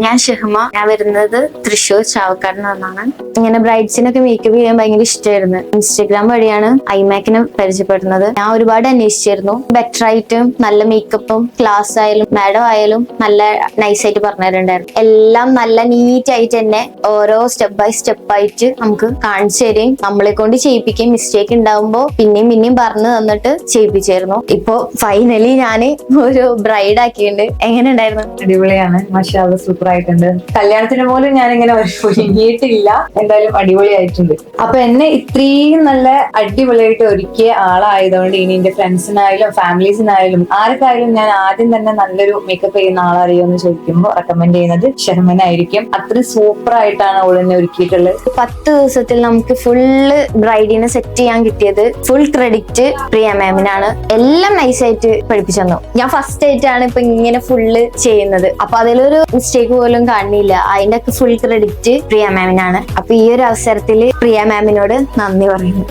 ഞാൻ ഷെഹ്മ. ഞാൻ വരുന്നത് തൃശ്ശൂർ ചാവക്കാട് നിന്നാണ് ഇങ്ങനെ ബ്രൈഡ്സിനൊക്കെ മേക്കപ്പ് ചെയ്യാൻ ഭയങ്കര ഇഷ്ടമായിരുന്നു ഇൻസ്റ്റഗ്രാം വഴിയാണ് ഐമാക്കിനെ പരിചയപ്പെടുന്നത്. ഞാൻ ഒരുപാട് അന്വേഷിച്ചിരുന്നു. ബെറ്റർ ആയിട്ടും നല്ല മേക്കപ്പും ക്ലാസ് ആയാലും മാഡം ആയാലും നല്ല നൈസ് ആയിട്ട് പറഞ്ഞു തരുന്നുണ്ടായിരുന്നു എല്ലാം നല്ല നീറ്റ് ആയിട്ട് തന്നെ ഓരോ സ്റ്റെപ്പ് ബൈ സ്റ്റെപ്പ് ആയിട്ട് നമുക്ക് കാണിച്ചു തരികയും നമ്മളെ കൊണ്ട് ചെയ്യിപ്പിക്കുകയും മിസ്റ്റേക്ക് ഉണ്ടാവുമ്പോ പിന്നെയും പിന്നെയും പറഞ്ഞു തന്നിട്ട് ചെയ്യിപ്പിച്ചായിരുന്നു. ഇപ്പോ ഫൈനലി ഞാൻ ഒരു ബ്രൈഡ് ആക്കിയിട്ടുണ്ട്. എങ്ങനെ ഉണ്ടായിരുന്നു? അടിപൊളിയാണ്. മഷാല സൂപ്പർ ആയിട്ടുണ്ട് കല്യാണത്തിന് പോലും ഞാൻ ഇങ്ങനെ ഒരുങ്ങിയിട്ടില്ല. എന്തായാലും അടിപൊളിയായിട്ടുണ്ട്. അപ്പൊ എന്നെ ഇത്രയും നല്ല അടിപൊളിയായിട്ട് ഒരുക്കിയ ആളായതുകൊണ്ട് ഇനി എന്റെ ഫ്രണ്ട്സിനായാലും ഫാമിലീസിനായാലും ആർക്കായാലും ഞാൻ ആദ്യം തന്നെ നല്ലൊരു മേക്കപ്പ് ചെയ്യുന്ന ആളറിയോ എന്ന് ചോദിക്കുമ്പോൾ റെക്കമെൻഡ് ചെയ്യുന്നത് ഷെർമൻ ആയിരിക്കും അത്ര സൂപ്പർ ആയിട്ടാണ് എന്നെ ഒരുക്കിയിട്ടുള്ളത്. പത്ത് ദിവസത്തിൽ നമുക്ക് ഫുള്ള് ബ്രൈഡിനെ സെറ്റ് ചെയ്യാൻ കിട്ടിയത് ഫുൾ ക്രെഡിറ്റ് പ്രിയ മാമിനാണ് എല്ലാം നൈസായിട്ട് പഠിപ്പിച്ചു തന്നു. ഞാൻ ഫസ്റ്റ് ആയിട്ടാണ് ഇപ്പൊ ഇങ്ങനെ ഫുള്ള് ചെയ്യുന്നത്. അപ്പൊ അതിലൊരു മിസ്റ്റേക്ക് പോലും കാണില്ല. അതിന്റെ ഫുൾ ക്രെഡിറ്റ് പ്രിയ മാമിനാണ് അപ്പൊ ഈ ഒരു അവസരത്തിൽ പ്രിയ മാമിനോട് നന്ദി പറയുന്നു.